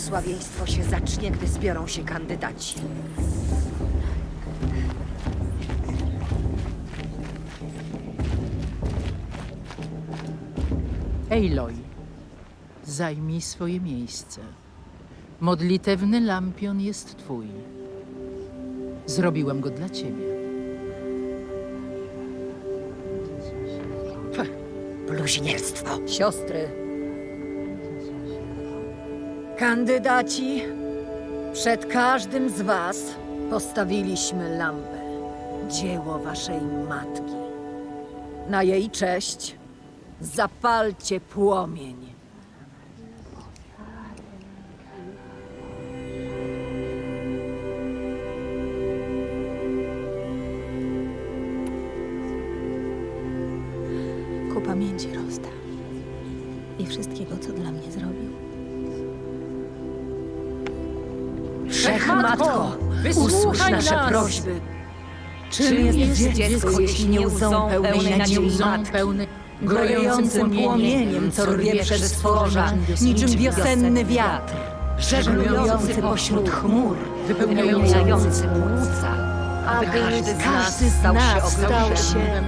Błogosławieństwo się zacznie, gdy zbiorą się kandydaci. Ejloj, zajmij swoje miejsce. Modlitewny lampion jest twój. Zrobiłem go dla ciebie. Bluźnierstwo. Siostry. Kandydaci, przed każdym z was postawiliśmy lampę. Dzieło waszej matki. Na jej cześć zapalcie płomień. ku pamięci Rosta i wszystkiego, co dla mnie zrobił. Wszechmatko, usłysz nasze nas. prośby. Czym jest dziecko, jeśli nie łzą pełnej nadziei matki? Gorejącym płomieniem, co rwie przez stworza, niczym wiosenny wiatr, żeglujący pośród chmur, wypełniający płuca, aby każdy z nas stał się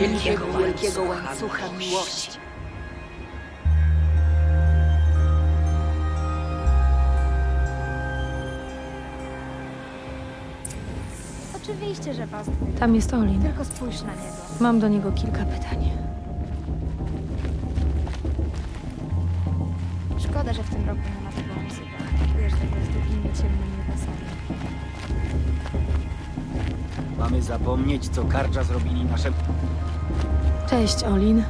wielkiego, wielkiego łańcucha miłości. Oczywiście, że was. Tam jest Olin. Tylko spójrz na niego. Mam do niego kilka pytań. Szkoda, że w tym roku nie ma tego muzyka. Wiesz, tego z długimi, ciemnymi włosami. Mamy zapomnieć, co Kardża zrobili nasze... Cześć, Olin.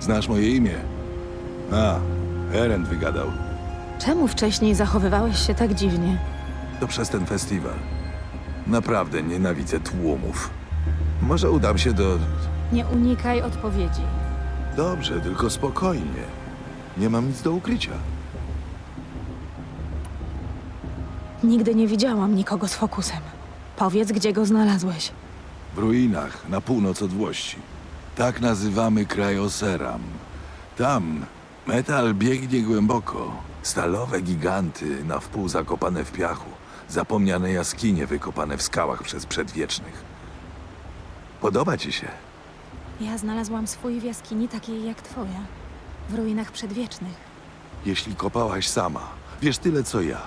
Znasz moje imię? A, Eren wygadał. Czemu wcześniej zachowywałeś się tak dziwnie? To przez ten festiwal. Naprawdę nienawidzę tłumów. Może udam się do... Nie unikaj odpowiedzi. Dobrze, tylko spokojnie. Nie mam nic do ukrycia. Nigdy nie widziałam nikogo z fokusem. Powiedz, gdzie go znalazłeś. W ruinach, na północ od Włości. Tak nazywamy kraj Oseram. Tam metal biegnie głęboko. Stalowe giganty na wpół zakopane w piachu. Zapomniane jaskinie wykopane w skałach przez przedwiecznych. Podoba ci się? Ja znalazłam swój w jaskini takiej jak twoja. W ruinach przedwiecznych. Jeśli kopałaś sama, wiesz tyle co ja.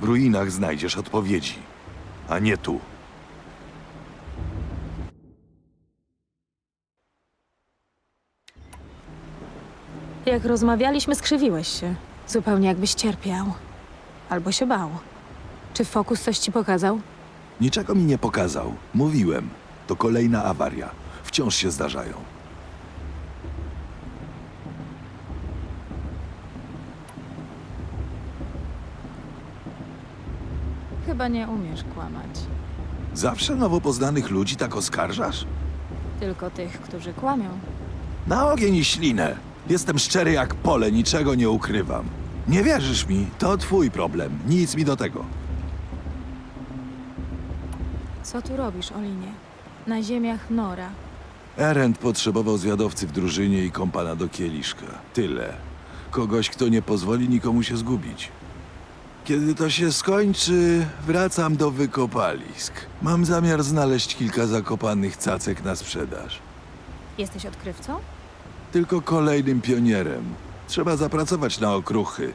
W ruinach znajdziesz odpowiedzi, a nie tu. Jak rozmawialiśmy, skrzywiłeś się. Zupełnie jakbyś cierpiał. Albo się bał. Czy fokus coś ci pokazał? Niczego mi nie pokazał. Mówiłem. To kolejna awaria. Wciąż się zdarzają. Chyba nie umiesz kłamać. Zawsze nowo poznanych ludzi tak oskarżasz? Tylko tych, którzy kłamią. Na ogień i ślinę. Jestem szczery jak pole, niczego nie ukrywam. Nie wierzysz mi? To twój problem. Nic mi do tego. Co tu robisz, Olinie? Na ziemiach Nora. Erend potrzebował zwiadowcy w drużynie i kompana do kieliszka. Tyle. Kogoś, kto nie pozwoli nikomu się zgubić. Kiedy to się skończy, wracam do wykopalisk. Mam zamiar znaleźć kilka zakopanych cacek na sprzedaż. Jesteś odkrywcą? Tylko kolejnym pionierem. Trzeba zapracować na okruchy.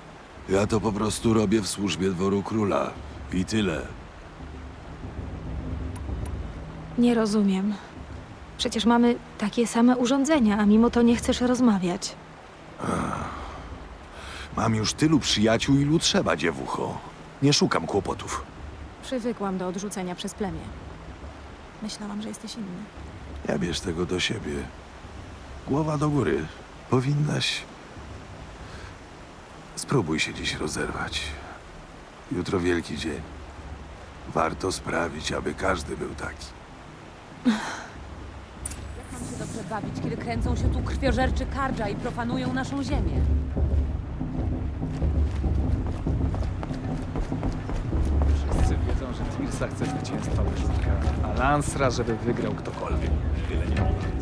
Ja to po prostu robię w służbie dworu króla. I tyle. Nie rozumiem. Przecież mamy takie same urządzenia, a mimo to nie chcesz rozmawiać. Mam już tylu przyjaciół, ilu trzeba, dziewucho. Nie szukam kłopotów. Przywykłam do odrzucenia przez plemię. Myślałam, że jesteś inny. Nie bierz tego do siebie. Głowa do góry. Powinnaś. Spróbuj się dziś rozerwać. Jutro wielki dzień. Warto sprawić, aby każdy był taki. Mam się dobrze bawić, kiedy kręcą się tu krwiożerczy kardża i profanują naszą ziemię. Wszyscy wiedzą, że Tirsa chce zwycięstwa Łucznika, a Lansra, żeby wygrał ktokolwiek. Tyle nie mówi.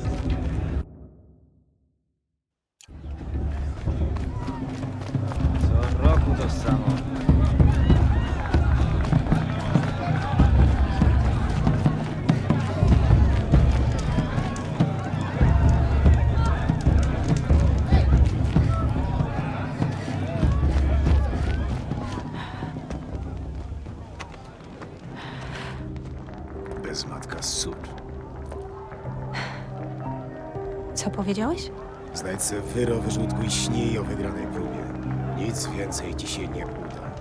Wyro, wyrzutku i śnij o wygranej próbie. Nic więcej ci się nie uda.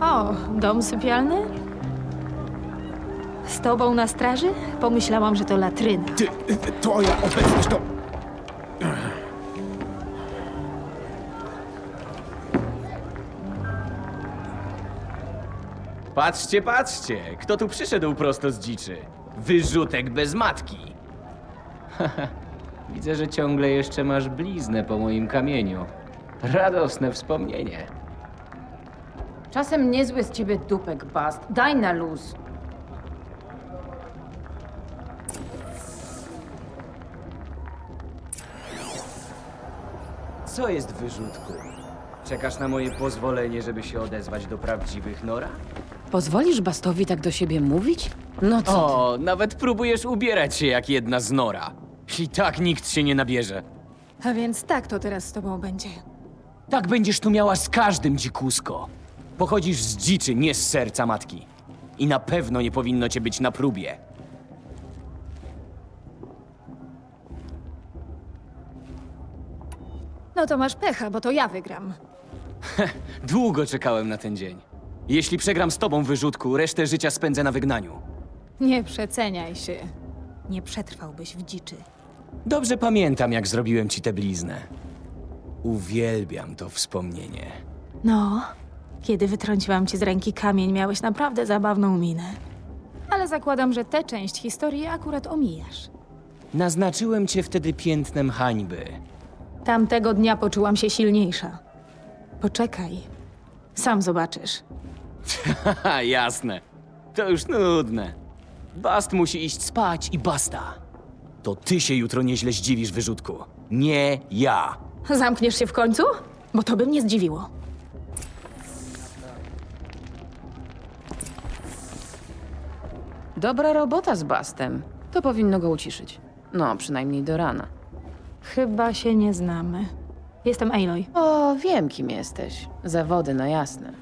O, dom sypialny? Z tobą na straży? Pomyślałam, że to latryna. Ty, twoja obecność to... Patrzcie, patrzcie, kto tu przyszedł prosto z dziczy. Wyrzutek bez matki. Widzę, że ciągle jeszcze masz bliznę po moim kamieniu. Radosne wspomnienie. Czasem niezły z ciebie dupek, Bast. Daj na luz. Co jest wyrzutku? Czekasz na moje pozwolenie, żeby się odezwać do prawdziwych Nora? Pozwolisz Bastowi tak do siebie mówić? No co ty? O, nawet próbujesz ubierać się jak jedna z Nora. I tak nikt się nie nabierze. A więc tak to teraz z tobą będzie. Tak będziesz tu miała z każdym, dzikusko. Pochodzisz z dziczy, nie z serca matki. I na pewno nie powinno cię być na próbie. No to masz pecha, bo to ja wygram. Długo czekałem na ten dzień. Jeśli przegram z tobą wyrzutku, resztę życia spędzę na wygnaniu. Nie przeceniaj się. Nie przetrwałbyś w dziczy. Dobrze pamiętam, jak zrobiłem ci tę bliznę. Uwielbiam to wspomnienie. No, kiedy wytrąciłam ci z ręki kamień, miałeś naprawdę zabawną minę. Ale zakładam, że tę część historii akurat omijasz. Naznaczyłem cię wtedy piętnem hańby. Tamtego dnia poczułam się silniejsza. Poczekaj. Sam zobaczysz. Haha, jasne. To już nudne. Bast musi iść spać i basta. To ty się jutro nieźle zdziwisz, wyrzutku. Nie ja. Zamkniesz się w końcu? Bo to by mnie zdziwiło. Dobra robota z Bastem. To powinno go uciszyć. No, przynajmniej do rana. Chyba się nie znamy. Jestem Aloy. O, wiem kim jesteś. Zawody, no jasne.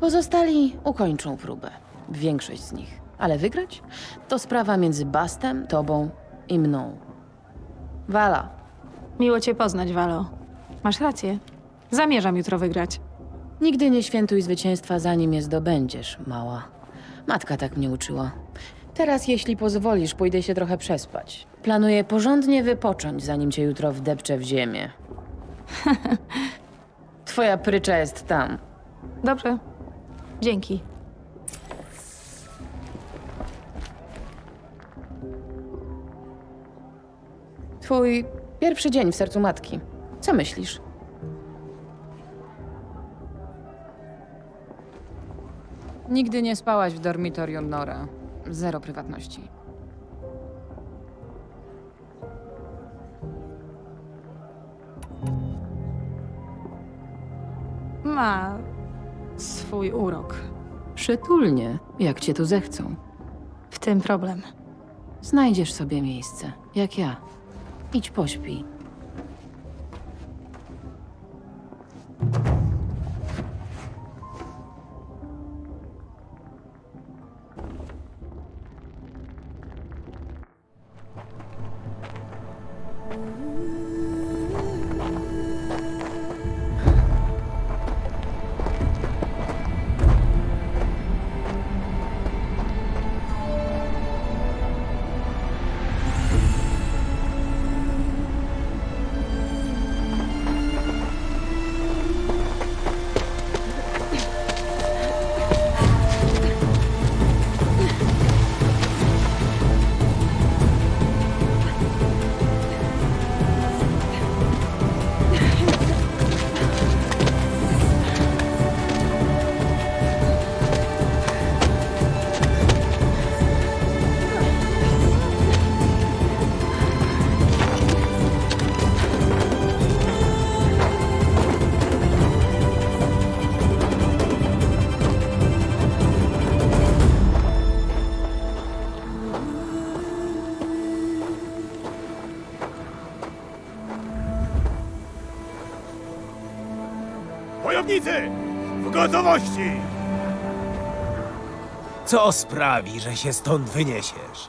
Pozostali ukończą próbę. Większość z nich. Ale wygrać? To sprawa między Bastem, tobą i mną. Wala, Miło cię poznać, Valo. Masz rację. Zamierzam jutro wygrać. nigdy nie świętuj zwycięstwa, zanim je zdobędziesz, mała. Matka tak mnie uczyła. Teraz, jeśli pozwolisz, pójdę się trochę przespać. Planuję porządnie wypocząć, zanim cię jutro wdepczę w ziemię. Twoja prycza jest tam. Dobrze. Dzięki. Twój pierwszy dzień w sercu matki. Co myślisz? Nigdy nie spałaś w dormitorium Nora. Zero prywatności. Ma swój urok. Przytulnie, jak cię tu zechcą. W tym problem. Znajdziesz sobie miejsce, jak ja. Idź pośpij. Co sprawi, że się stąd wyniesiesz?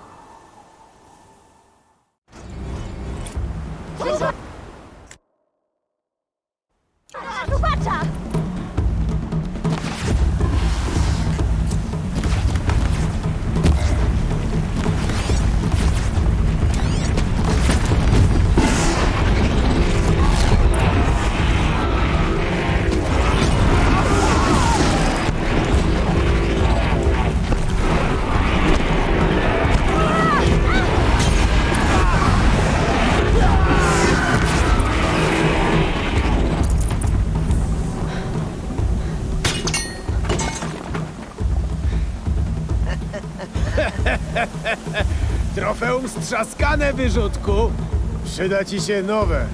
Strzaskane, wyrzutku! Przyda ci się nowe.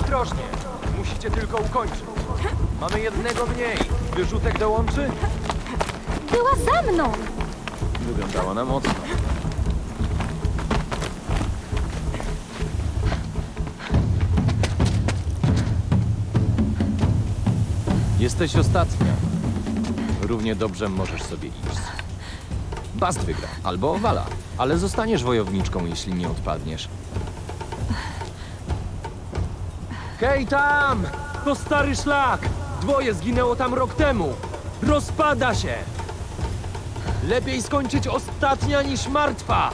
Ostrożnie. Musicie tylko ukończyć. Mamy jednego mniej. Wyrzutek dołączy? Była za mną! Wyglądała na mocno. Jesteś ostatnia. Równie dobrze możesz sobie iść. Bast wygra, albo Wala, ale zostaniesz wojowniczką, jeśli nie odpadniesz. Hej tam! To stary szlak! Dwoje zginęło tam rok temu! Rozpada się! Lepiej skończyć ostatnia niż martwa!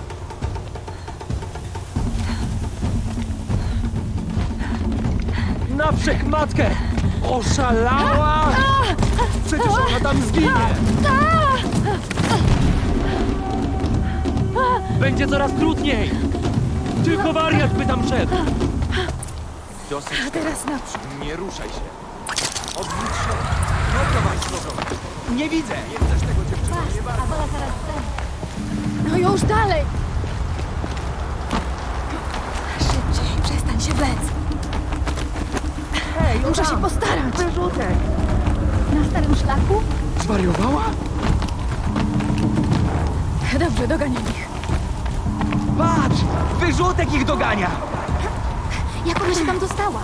Na wszechmatkę! Oszalała! Przecież ona tam zginie! Będzie coraz trudniej! Tylko wariat by tam szedł! Dosyć. A teraz naprzód. Nie ruszaj się. Odwróć się. Z powrotem. Nie widzę. Nie chcesz tego dziewczyno. Nie bardzo. No już dalej! Szybciej, przestań się wlec. Hej, Muszę się postarać. Wyrzutek. Na starym szlaku? Zwariowała? Dobrze, doganiam ich. Patrz! Wyrzutek ich dogania! Jak ona się tam dostała?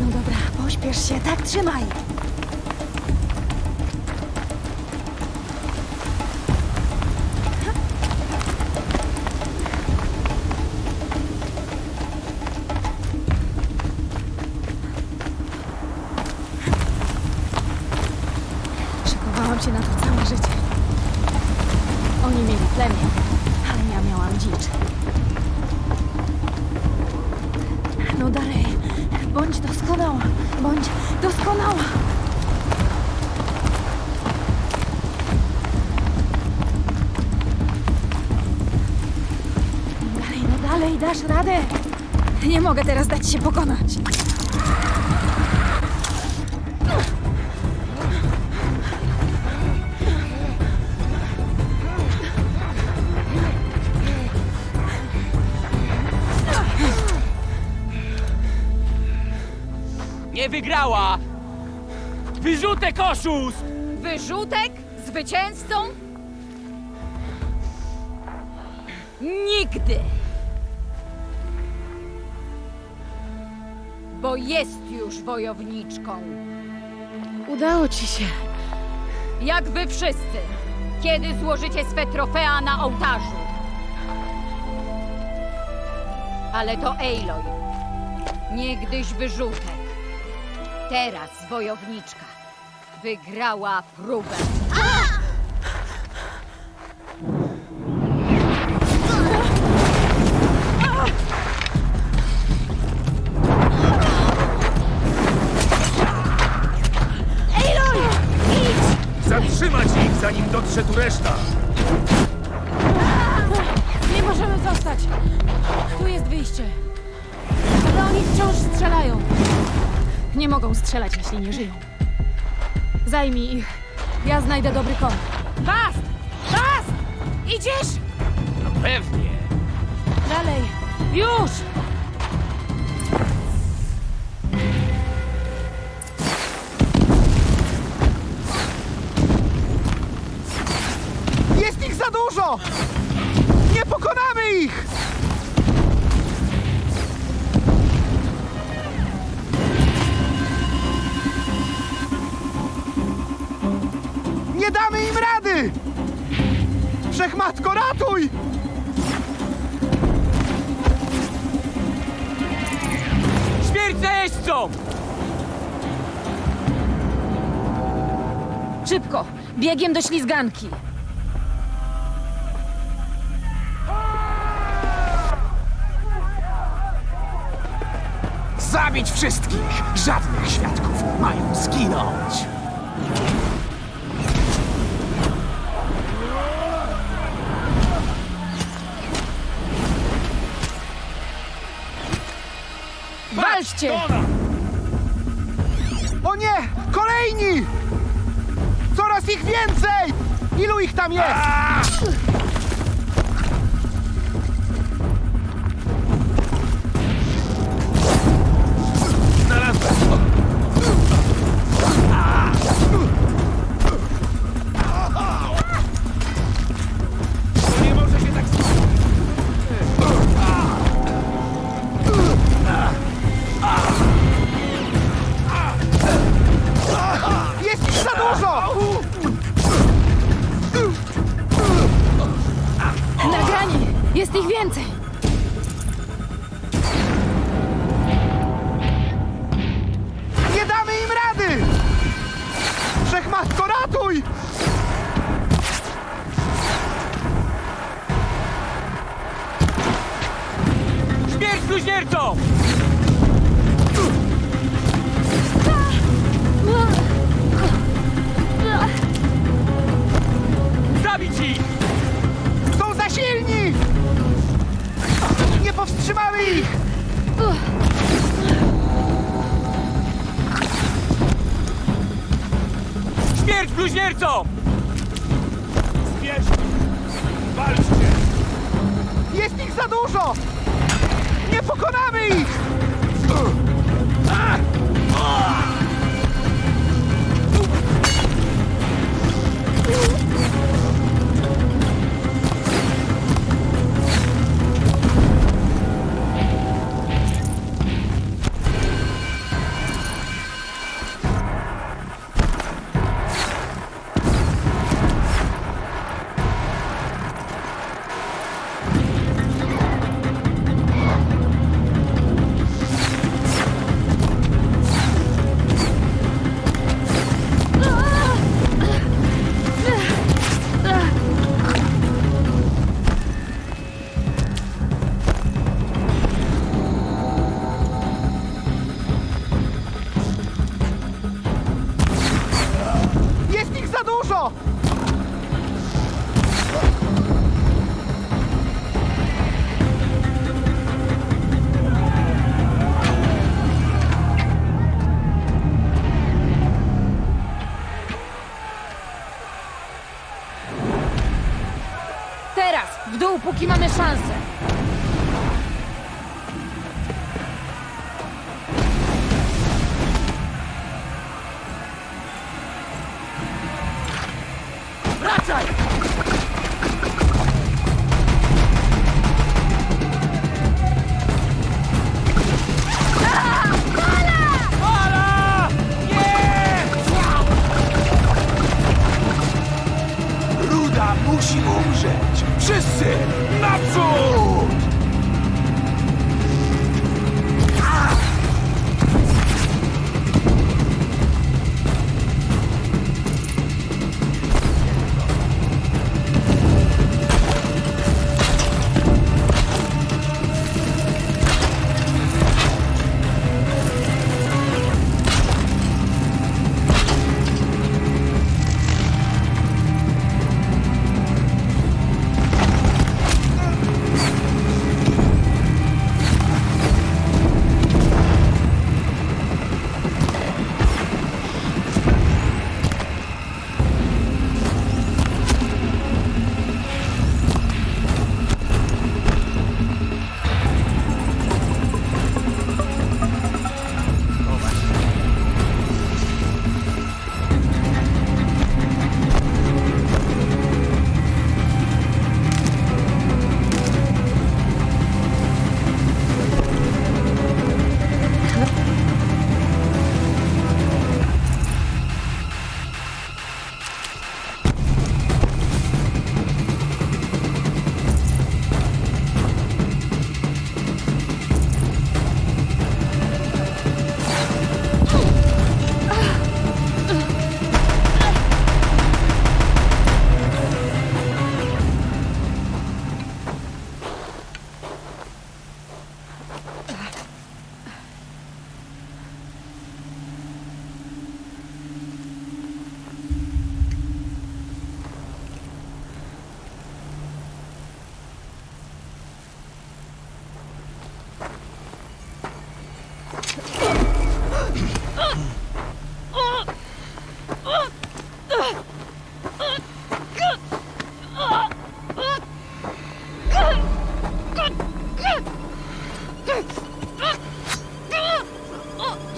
No dobra, pośpiesz się, tak trzymaj. Dać się pokonać. Nie wygrała! Wyrzutek oszust! Wyrzutek? Zwycięzcą? Nigdy! Bo jest już wojowniczką. Udało ci się. Jak wy wszyscy, kiedy złożycie swe trofea na ołtarzu. Ale to Aloy. Niegdyś wyrzutek. Teraz wojowniczka. Wygrała próbę. Tu reszta? Nie możemy zostać! Tu jest wyjście. Ale oni wciąż strzelają. Nie mogą strzelać, jeśli nie żyją. Zajmij ich. Ja znajdę dobry kąt. Bast! Bast! Idziesz? Pewnie. Dalej. Już! Wszechmatko, ratuj! Śmierć zajeźdźcom! Szybko! Biegiem do ślizganki. Zabić wszystkich! Żadnych świadków mają zginąć! Walczcie! O nie! Kolejni! Coraz ich więcej! Ilu ich tam jest?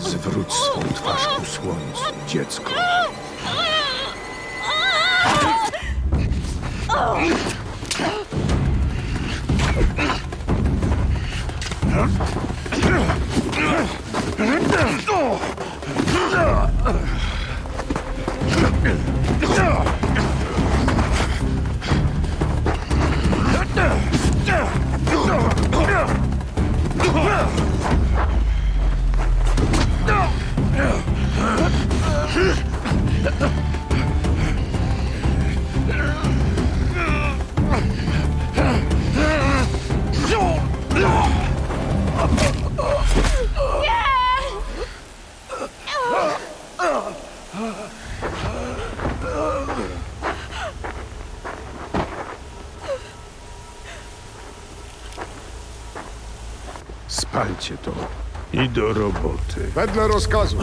Zwróć swą twarz ku słońcu, dziecko. Spalcie to i do roboty. Wedle rozkazu.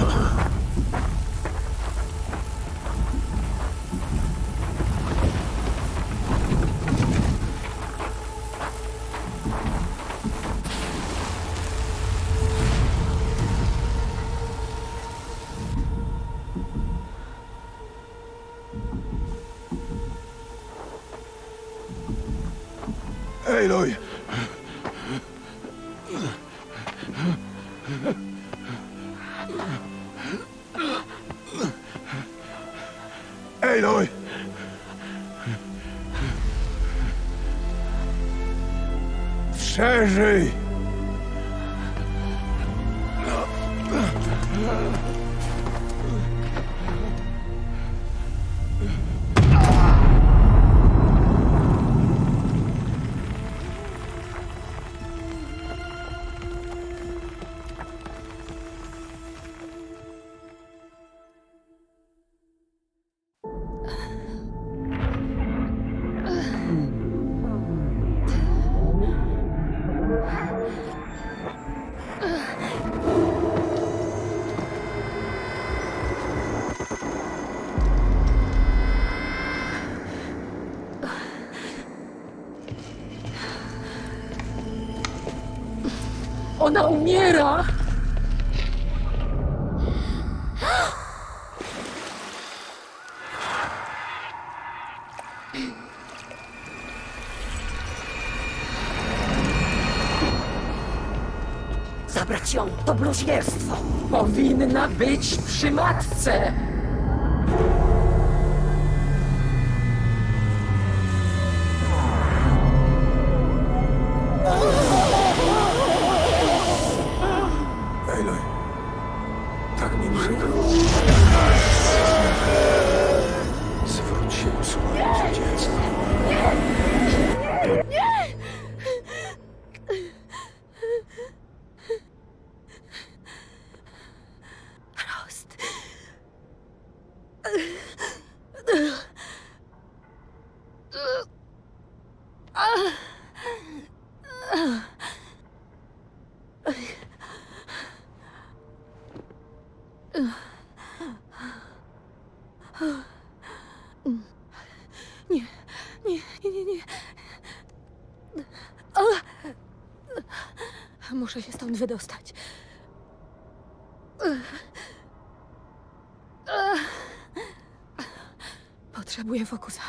山水 Ona umiera! Zabrać ją to bluźnierstwo! Powinna być przy matce! Muszę się stąd wydostać. Potrzebuję fokusa.